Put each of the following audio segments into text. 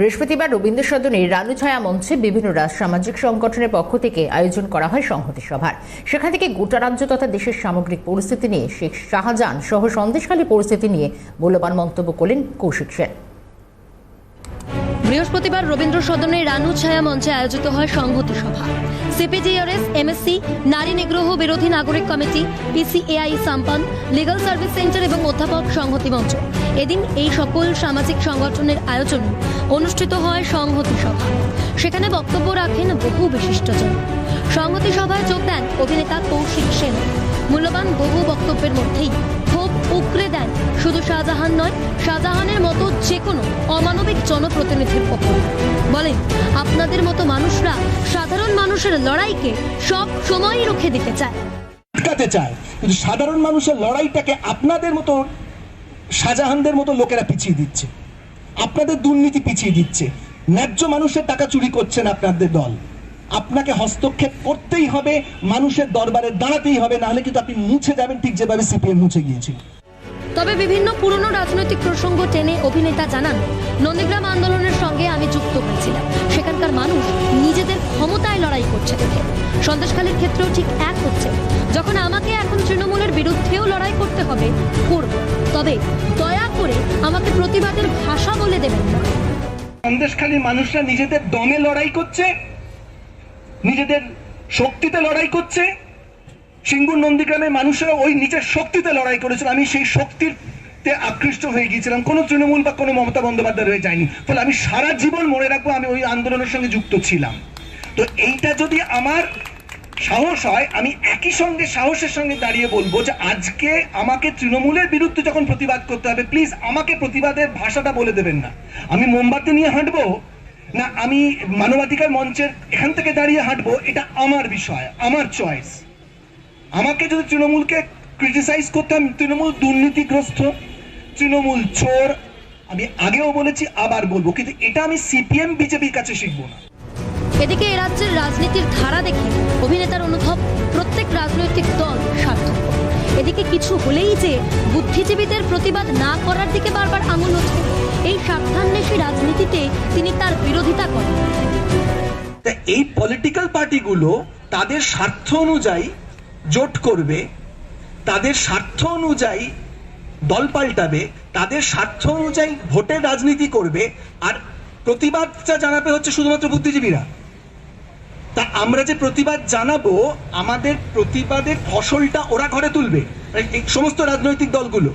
বৃহস্পতিবার রবীন্দ্র সদনে রানু ছায়া মঞ্চে বিভিন্ন রাজ সামাজিক সংগঠনের পক্ষ থেকে আয়োজন করা হয় সংহতি সভার। সেখান থেকে গোটা রাজ্য তথা দেশের সামগ্রিক পরিস্থিতি নিয়ে শেখ শাহজাহান সহ সন্দেশখালী পরিস্থিতি নিয়ে মূল্যবান মন্তব্য করলেন কৌশিক সেন। বৃহস্পতিবার রবীন্দ্র সদনে রানু ছায়া মঞ্চে আয়োজিত হয় সংহতি সভা। সিপিডিআরএস এমএসসি নারী নিগ্রহ বিরোধী নাগরিক committee PCAI Sampan legal service centre এবং অধ্যাপক সংহতি মঞ্চ। এদিন এই সকল সামাজিক সংগঠনের আয়োজন অনুষ্ঠিত হয় সংহতি সভা। সেখানে বক্তব্য রাখেন বহু বিশিষ্টজন। সংহতি সভায় যোগ দেন অভিনেতা কৌশিক সেন। মূল্যবান বহু বক্তব্যের মধ্যেই ক্ষোভ উকরে দেন। শুধু শাহজাহান নয়, শাহজাহানের মতো যে কোনো অমানবিক জনপ্রতিনিধির ওপর বলেন, আপনাদের মতো মানুষরা সাধারণ মানুষের লড়াইকে সব সময়ই রুখে দিতে চায়। আটকাতে চায়। কিন্তু সাধারণ মানুষের লড়াইটাকে আপনাদের মতো, শাহজাহানদের মতো লোকেরা পিছিয়ে দিচ্ছে। আপনাদের দুর্নীতি পিছিয়ে দিচ্ছে। ন্যায্য মানুষের টাকা চুরি করছেন আপনাদের দল। আপনাকে হস্তক্ষেপ করতেই হবে মানুষের দরবারে দাঁড়াতেই হবে নাহলে কিন্তু আপনি মুছে যাবেন ঠিক যেভাবে সিপিএম মুছে গিয়েছিল। তবে বিভিন্ন পুরনো রাজনৈতিক প্রসঙ্গ টেনে অভিনেতা জানান নন্দীগ্রাম আন্দোলনের সঙ্গে আমি যুক্ত হয়েছিলাম। সেখানকার মানুষ নিজেদের ক্ষমতায় লড়াই করছে দেখে। সন্দেশখালীর ক্ষেত্রেও ঠিক এক হচ্ছে। যখন আমাকে এখন তৃণমূলের বিরুদ্ধেও লড়াই করতে হবে করব। তবে দয়া করে আমাকে প্রতিবাদের ভাষা বলে দেবেন না। সন্দেশখালীর মানুষরা নিজেদের দমে লড়াই করছে নিজেদের শক্তিতে লড়াই করছে। সিঙ্গুর নন্দীগ্রামের মানুষেরা ওই নিজের শক্তিতে লড়াই করেছিল। আমি সেই শক্তির তে আকৃষ্ট হয়ে গিয়েছিলাম। কোনো তৃণমূল বা কোনো মমতা বন্দ্যোপাধ্যায় হয়ে যায়নি। ফলে আমি সারা জীবন মনে রাখব আমি ওই আন্দোলনের সঙ্গে যুক্ত ছিলাম। তো এইটা যদি আমার সাহস হয়, আমি একই সঙ্গে সাহসের সঙ্গে দাঁড়িয়ে বলব যে আজকে আমাকে তৃণমূলের বিরুদ্ধে যখন প্রতিবাদ করতে হবে প্লিজ আমাকে প্রতিবাদের ভাষাটা বলে দেবেন না। আমি মোমবাতি নিয়ে হাঁটবো না, আমি মানবাধিকার মঞ্চের এখান থেকে দাঁড়িয়ে হাঁটবো, এটা আমার বিষয়, আমার চয়েস আমাকে যদি তৃণমূলকে ক্রিটিসাইজ করতাম তৃণমূল দুর্নীতিগ্রস্ত, তৃণমূল চোর, আমি আগেও বলেছি, আবার বলব, কিন্তু এটা আমি সিপিএম বিজেপির কাছে শিখব না। এদিকে এ রাজ্যের রাজনীতির ধারা দেখে অভিনেতার অনুভব প্রত্যেক রাজনৈতিক দল সার্থক। এদিকে কিছু হলেই যে বুদ্ধিজীবীদের প্রতিবাদ না করার দিকে বারবার আঙুল ওঠে রাজনীতিতে তিনি তার বিরোধিতা করেন। এই পলিটিক্যাল পার্টিগুলো তাদের স্বার্থ অনুযায়ী জোট করবে তাদের স্বার্থ অনুযায়ী দল পাল্টাবে তাদের স্বার্থ অনুযায়ী ভোটের রাজনীতি করবে আর প্রতিবাদটা জানাবে হচ্ছে শুধুমাত্র বুদ্ধিজীবীরা। তা আমরা যে প্রতিবাদ জানাব আমাদের প্রতিবাদের ফসলটা ওরা ঘরে তুলবে এই সমস্ত রাজনৈতিক দলগুলো।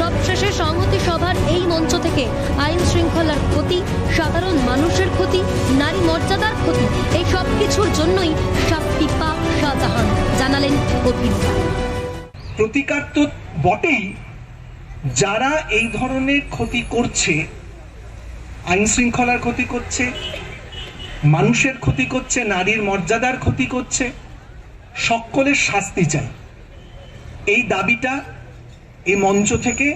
সবশেষে সংহতি সভার মঞ্চ থেকে আইন শৃঙ্খলার ক্ষতি, সাধারণ মানুষের ক্ষতি, নারী মর্যাদার ক্ষতি, এই সব কিছুর জন্যই শাস্তি পাক শাহজাহান জানালেন প্রতিকার তো বটেই। যারা এই ধরনের ক্ষতি করছে, আইন শৃঙ্খলার ক্ষতি করছে, মানুষের ক্ষতি করছে, নারীর মর্যাদার ক্ষতি করছে, সকলের শাস্তি চাই। এই দাবিটা এই মঞ্চ থেকে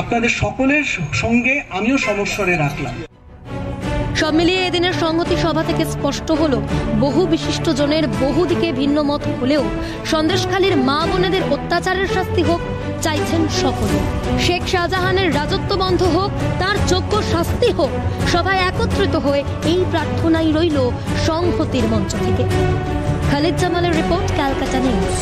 আপনাদের সকলের সঙ্গে আমিও সমস্বরে রাখলাম। সব মিলিয়ে এদিনের সংহতি সভা থেকে স্পষ্ট হলো, বহু বিশিষ্ট জনের বহু দিকে ভিন্ন মত হলেও সন্দেশখালীর মা বোনেদের অত্যাচারের শাস্তি হোক, চাইছেন সকলে। শেখ শাহজাহানের রাজত্ব বন্ধ হোক, তার যোগ্য শাস্তি হোক সবাই একত্রিত হয়ে এই প্রার্থনাই রইল সংহতির মঞ্চ থেকে। খালিদ জামালের রিপোর্ট, ক্যালকাটা নিউজ।